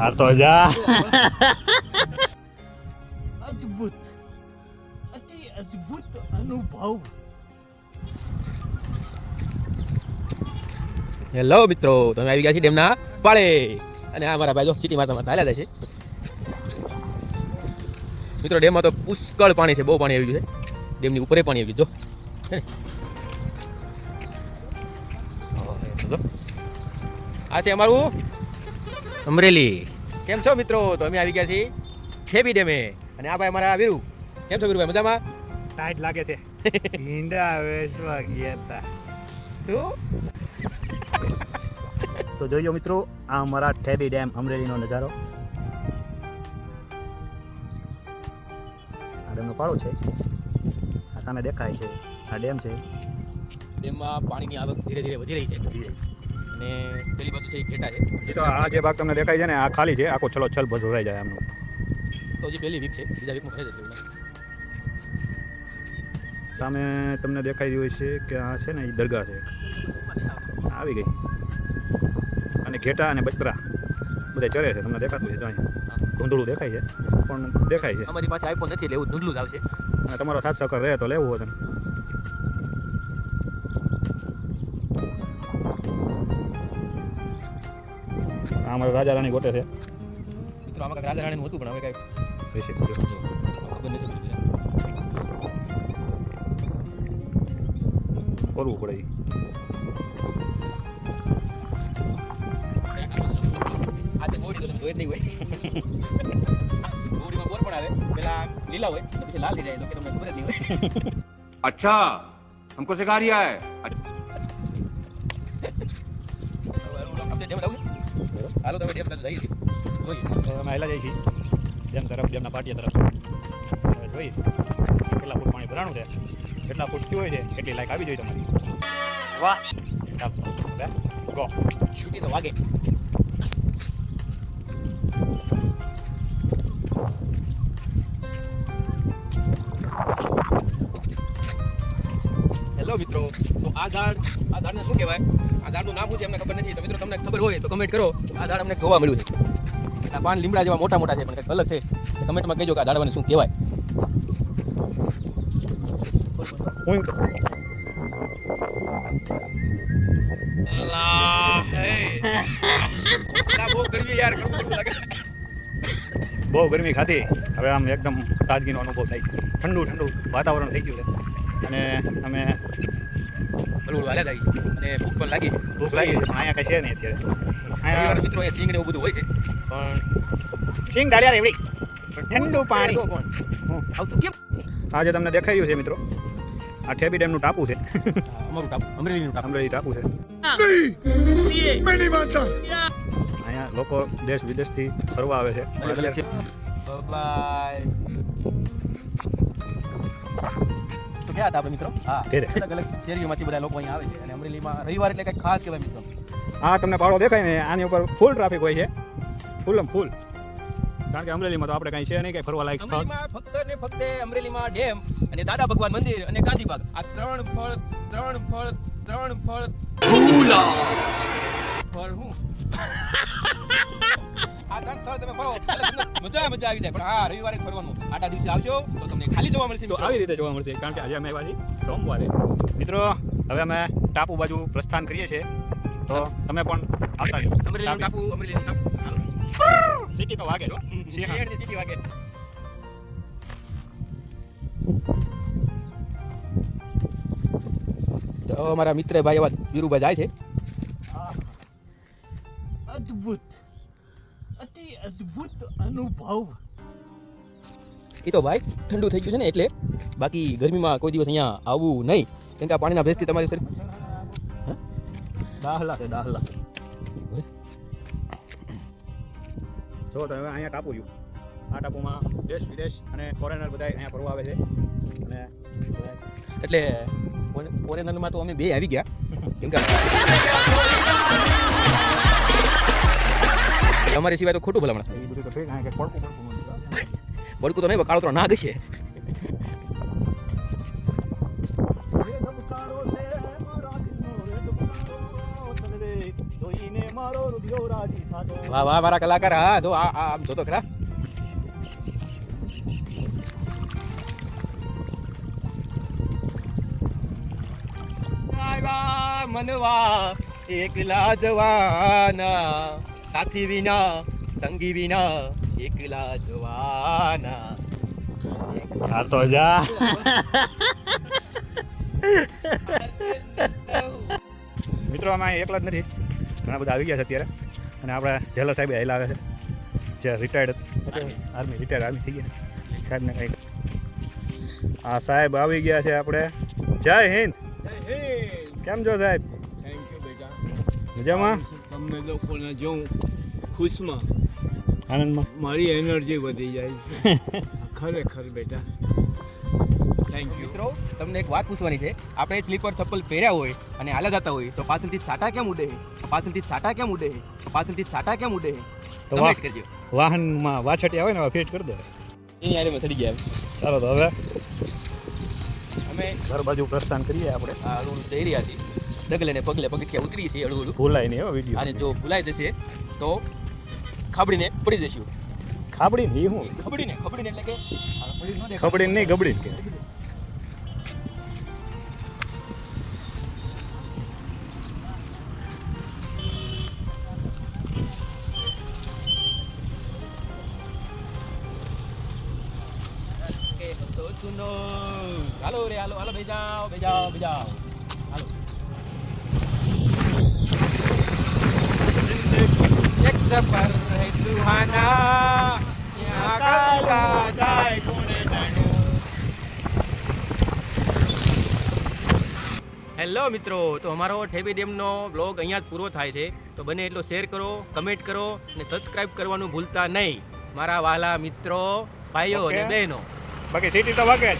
આ તો જા અદ્ભુત અતિ અદ્ભુત અનુભવ હેલો મિત્રો. તમે આવી ગયા છીએ ડેમના પાળે. અને આ મારા ભાઈ જો ચીટી માતા માતા હાલ્યા છે. મિત્રો ડેમમાં તો પુષ્કળ પાણી છે. બહુ પાણી આવી ગયું છે. ડેમની ઉપરે પાણી આવી ગયું જો. આ છે અમારું અમરેલી. કેમ છો મિત્રો? તો અમે આવી ગયા છીએ ખેબી ડેમે. અને આ ભાઈ અમારા વીરુ. કેમ છો વીરુભાઈ? મજામાં? ટાઈટ લાગે છે. ઈંડા વેચવા ગયા હતા. શું? તો જોઈજો મિત્રો આ અમારા ઠેબી ડેમ અમરેલીનો નજારો. આ ડેમનો પાળો છે. આ સામે દેખાય છે. આ ડેમ છે. ડેમમાં પાણીની આવક ધીરે ધીરે વધી રહી છે. અને પેલી બાજુ છે એ ખેટા છે. તો આ જે ભાગ તમને દેખાય છે ને આ ખાલી છે આખો છલો છલ ભરાઈ જાય આમનું. તો હજી પહેલી વીક છે બીજા વીકમાં થઈ જશે. સામે તમને દેખાઈ રહ્યું છે કે આ છે ને એ દરગાહ છે. આવી ગઈ. અને ઘેટા અને બચરા બધા ચરે છે તમને દેખાતું છે જો અહીં. ધૂંધળું દેખાય છે પણ દેખાય છે. અમારી પાસે આઈફોન નથી એટલે એવું ધૂંધલું જ આવશે. અને તમારો સાથ સહકાર રહે તો લેવું હોય અમારા રાજા રાણી ગોટે છે મિત્રો આમાં કાંઈક રાજા રાણીનું હતું પણ હવે કાંઈ બેસી ખબર નથી પડતી. કરવું પડે ઈ. આ તે બોડી તો તમે જોઈ જ નહીં હોય બોડીમાં બોર પણ આવે પેલા લીલા હોય તો પછી લાલ થઈ જાય તો કે તમને ખબર જ નહીં હોય अच्छा हमको सिखा रिया है હાલો તમે ડેમ તરફ જઈએ. જોઈએ. અમે હેલા જઈએ છીએ. ડેમ તરફ ડેમના પાટિયા તરફ. જોઈએ કેટલા ફૂટ પાણી ભરાણું છે. કેટલા ફૂટ થયું હોય છે કેટલી લાઈક આવી જોઈએ તમારી. વાહ. ગો છૂટી તો વાગે. આ ઝાડ આ ઝાડને શું કહેવાય? આ ઝાડનું નામ શું છે અમને ખબર નથી. તો મિત્રો તમને ખબર હોય તો કમેન્ટ કરો. આ ઝાડ અમને જોવા મળ્યું છે. એના પાન લીમડા જેવા મોટા મોટા છે પણ કંઈક અલગ છે. કમેન્ટમાં કહેજો કે આ ઝાડવાને શું કહેવાય. હું બહુ ગરમી યાર બહુ ગરમી ખાધી. હવે આમ એકદમ તાજગીનો અનુભવ થાય છે. ઠંડુ ઠંડુ વાતાવરણ થઈ ગયું છે. અને અમે બલું હાલ્યા જાય અને ભૂખ પણ લાગી. ભૂખ લાગી અહીંયા કઈ છે નહીં અત્યારે. અહીંયા મિત્રો એ સિંગ ને એવું બધું હોય છે. પણ સિંગ ડાળિયા રેવડી. ઠંડુ પાણી. આવતું કેમ? આજે તમને દેખાઈ રહ્યું છે મિત્રો. આ ઠેબી ડેમનું ટાપુ છે. અમારું ટાપુ અમરેલીનું ટાપુ. અમરેલી ટાપુ છે. અહીંયા લોકો દેશ વિદેશથી ફરવા આવે છે. અલગ અલગ છે. બાય ક્યાં હતા આપણે મિત્રો? હા. અલગ અલગ શેરીઓમાંથી બધા લોકો અહીંયા આવે છે. અને અમરેલીમાં રવિવાર એટલે કંઈક ખાસ કહેવાય મિત્રો. આ તમને પાડો દેખાય ને આની ઉપર ફૂલ ટ્રાફિક હોય છે. ફૂલમ ફૂલ કારણ કે અમરેલીમાં તો આપણે કાંઈ છે નહીં કાંઈ ફરવા લાયક સ્થળ. ફક્ત ને ફક્ત અમરેલીમાં ડેમ અને દાદા ભગવાન મંદિર અને ગાંધીબાગ આ ત્રણ ફળ ત્રણ ફળ ત્રણ ફળ. ફળ હું? ત્રણ સ્થળ તમે ફરો. મજા મજા આવી જાય. પણ હા રવિવારે ફરવાનું. આટા દિવસે આવશો તો તમને ખાલી જોવા મળશે તો મિત્રો. આવી રીતે જોવા મળશે કારણ કે આજે અમે આવ્યા સોમવારે. મિત્રો હવે અમે ટાપુ બાજુ પ્રસ્થાન કરીએ છીએ. તો તમે પણ આવતા રહ્યો ટાપુ. ટાપુ સિટી તો વાગે વાગે. તો અમારા મિત્ર ભાઈ એવા વીરુભાઈ જાય છે. અદ્ભુત. અતિ અદ્ભુત અનુભવ. એ તો ભાઈ ઠંડુ થઈ ગયું છે ને એટલે બાકી ગરમીમાં કોઈ દિવસ અહીંયા આવવું નહીં. કેમ કે આ પાણીના ભેજથી તમારી શરીર દાહલા છે દાહલા. જો તમે અહીંયા ટાપુ રહ્યું. આ ટાપુમાં દેશ વિદેશ અને ફોરેનર બધા અહીંયા ફરવા આવે છે. અને એટલે ફોરેનરમાં તો અમે બે આવી ગયા. કેમ કે તમારી સિવાય તો ખોટું ભલામણ. બળકું તો નહીં કાળો તો નાગ છે. વાહ વાહ મારા કલાકાર. હા જો આ આ આમ જોતો ખરા. મનવા એકલા જવાના. સાથી વિના સંગી વિના એકલા જવાના. આ તો જા. મિત્રો આમાં એકલા જ નથી. ઘણા બધા આવી ગયા છે અત્યારે. અને આપણા જેલો સાહેબ આવેલા આવે છે. જે રિટાયર્ડ આર્મી રિટાયર્ડ આર્મી થઈ ગયા સાહેબને કંઈક. આ સાહેબ આવી ગયા છે આપણે. જય હિન્દ. કેમ છો સાહેબ? થેન્ક યુ બેટા. મજામાં? તમને લોકોને જોઉં ખુશમાં આનંદમાં? મારી એનર્જી વધી જાય ખરેખર બેટા. થેન્ક યુ મિત્રો તમને એક વાત પૂછવાની છે. આપણે સ્લીપર ચપ્પલ પહેર્યા હોય અને હાલા જતા હોય તો પાછળથી છાટા કેમ ઉડે? પાછળથી છાટા કેમ ઉડે? પાછળથી છાટા કેમ ઉડે. કમેન્ટ કરજો. વાહનમાં વાછટી આવે ને ફિટ કરી દે. એની યારે મસડી ગયા ચાલો તો હવે અમે ઘર બાજુ પ્રસ્થાન કરીએ આપણે. આ જઈ રહ્યા છીએ. ડગલે ને પગલે પગથિયા ઉતરી છે હળવું હળવું ભૂલાય નહીં હો વીડિયો અને જો ભૂલાઈ જશે તો ખાબડીને પડી જશું ખાબડી ને હું? ખબડીને ખબડીને એટલે કે આ પડી ન દેખાય. ખબડી નહીં ગબડીને કે. હાલો રે હાલો હાલો બેજાઓ બેજાઓ બેજાઓ હાલો સફર સુહાના ત્યાં કાલા જાય કોને જાણ્યું હેલો મિત્રો તો અમારો ઠેબી ડેમનો બ્લોગ અહીંયા જ પૂરો થાય છે. તો બને એટલો શેર કરો કમેન્ટ કરો અને સબસ્ક્રાઇબ કરવાનું ભૂલતા નહીં. મારા વાલા મિત્રો ભાઈઓ અને બહેનો. બાકી સિટી તો વાગે